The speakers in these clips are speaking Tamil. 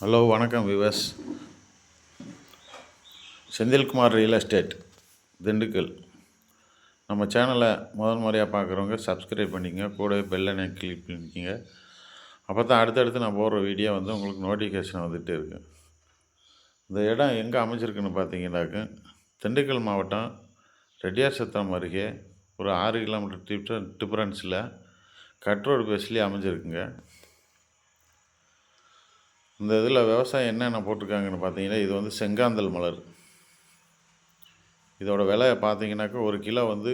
ஹலோ வணக்கம் விவஸ். Senthilkumar real estate Dindigul. நம்ம சேனலை முதல் முறையாக பார்க்குறவங்க சப்ஸ்கிரைப் பண்ணிக்கங்க கூட பெல்லைனை கிளிக் பண்ணிக்கிங்க. அப்போ தான் அடுத்தடுத்து நான் போடுற வீடியோ வந்து உங்களுக்கு நோட்டிஃபிகேஷன் வந்துகிட்டே இருக்கு இந்த இடம் எங்கே அமைஞ்சிருக்குன்னு பார்த்தீங்கன்னாக்க திண்டுக்கல் மாவட்டம் ரெட்டியார் சத்திரம் அருகே ஒரு ஆறு கிலோமீட்டர் டிஃப்ரெண்ட் டிஃப்ரென்ஸில் கட்ரோடு பேஸ்லேயே அமைஞ்சிருக்குங்க. இந்த இதில் விவசாயம் என்னென்ன போட்டிருக்காங்கன்னு பார்த்தீங்கன்னா இது வந்து செங்காந்தல் மலர். இதோட விலை பார்த்தீங்கன்னாக்கா ஒரு கிலோ வந்து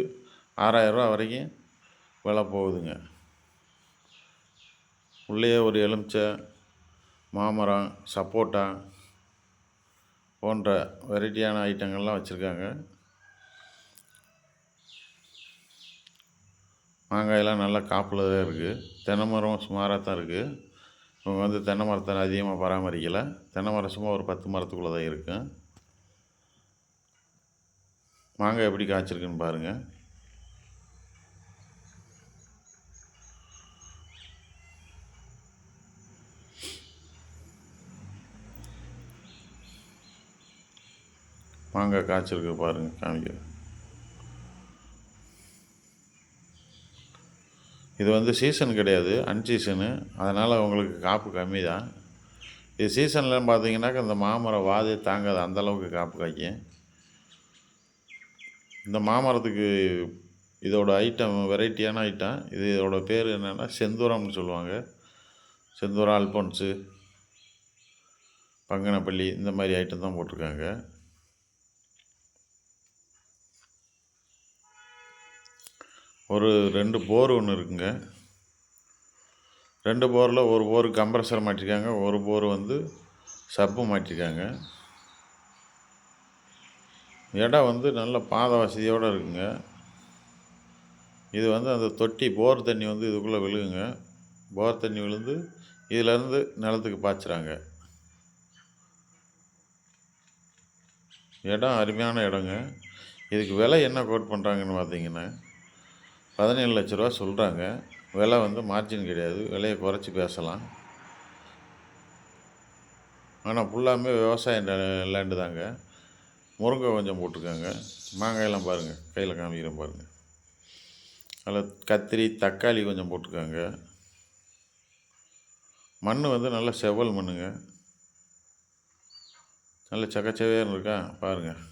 ஆறாயிரரூவா வரைக்கும் விலை போகுதுங்க. உள்ளேயே ஒரு எலுமிச்சை மாமரம் சப்போட்டா போன்ற வெரைட்டியான ஐட்டங்கள்லாம் வச்சுருக்காங்க. மாங்காயெல்லாம் நல்லா காப்பில் தான் இருக்குது தென்னை மரம் சுமாராக தான் இருக்குது இவங்க வந்து தென்னை மரத்தை அதிகமாக பராமரிக்கலை. தென்னை மரம் சும்மா ஒரு பத்து மரத்துக்குள்ளே தான் இருக்கும் மாங்காய் எப்படி காய்ச்சிருக்குன்னு பாருங்கள் மாங்காய் காய்ச்சிருக்கு பாருங்கள் காமிக்கிறேன். இது வந்து சீசன் கிடையாது அன்சீசனு அதனால் உங்களுக்கு காப்பு கம்மி தான் இது சீசனில் பார்த்தீங்கன்னாக்கா இந்த மாமரம் வாதே தாங்காது அந்தளவுக்கு காப்பு காய்க்கும் இந்த மாமரத்துக்கு இதோட ஐட்டம் வெரைட்டியான ஐட்டம் இது இதோட பேர் என்னென்னா செந்தூரம்னு சொல்லுவாங்க. செந்தூரம் அல்போன்ஸு பங்கனப்பள்ளி இந்த மாதிரி ஐட்டம் தான் போட்டிருக்காங்க. ஒரு ரெண்டு போர் ஒன்று இருக்குங்க. ரெண்டு போரில் ஒரு போர் கம்ப்ரஸர் மாட்டிருக்காங்க ஒரு போர் வந்து சப்பு மாட்டிருக்காங்க. இடம் வந்து நல்ல பாத வசதியோடு இருக்குங்க. இது வந்து அந்த தொட்டி போர் தண்ணி வந்து இதுக்குள்ளே விழுகுங்க. போர் தண்ணி விழுந்து இதிலேருந்து நிலத்துக்கு பாய்ச்சுறாங்க. இடம் அருமையான இடங்க. இதுக்கு விலை என்ன கோட் பண்ணுறாங்கன்னு பார்த்தீங்கன்னா பதினேழு லட்ச ரூபா சொல்கிறாங்க விலை வந்து மார்ஜின் கிடையாது. விலையை குறைச்சி பேசலாம். ஆனால் ஃபுல்லாமே விவசாய லேண்டு தாங்க. முருங்கை கொஞ்சம் போட்டிருக்காங்க. மாங்காயெல்லாம் பாருங்கள் கையில் காமிக்கிறேன் பாருங்கள் அதில் கத்திரி தக்காளி கொஞ்சம் போட்டிருக்காங்க. மண் வந்து நல்ல செவல் மண்ணுங்க. நல்ல சக்கச்சவையாக இருக்கா? பாருங்கள்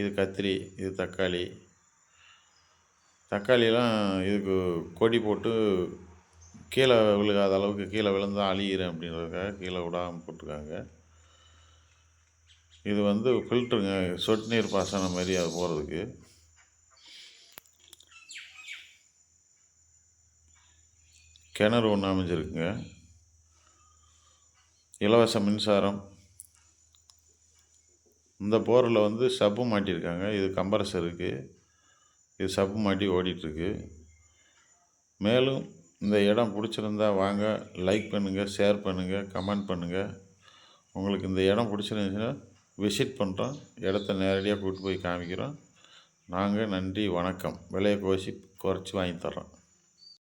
இது கத்திரி இது தக்காளி. தக்காளியெல்லாம் இதுக்கு கொடி போட்டு கீழே விழுகாத அளவுக்கு கீழே விழுந்தால் அழியிறேன் அப்படின்றதுக்காக கீழே விடாமல் போட்டிருக்காங்க. இது வந்து ஃபில்ட்ருங்க சொட்டு நீர் பாசனம் மாதிரி அது போகிறதுக்கு கிணறு ஒன்று அமைஞ்சிருக்குங்க. இலவச மின்சாரம். இந்த போரில் வந்து சப்பு மாட்டியிருக்காங்க இது கம்பரசருக்கு இது சப்பு மாட்டி ஓடிட்டுருக்கு. மேலும் இந்த இடம் பிடிச்சிருந்தா வாங்க லைக் பண்ணுங்கள் ஷேர் பண்ணுங்கள் கமெண்ட் பண்ணுங்கள் உங்களுக்கு இந்த இடம் பிடிச்சிருந்துச்சுன்னா விசிட் பண்ணுறோம் இடத்த நேரடியாக கூப்பிட்டு போய் காமிக்கிறோம். நாங்கள் நன்றி வணக்கம். விலையை கோசி குறைச்சி வாங்கி தர்றோம்.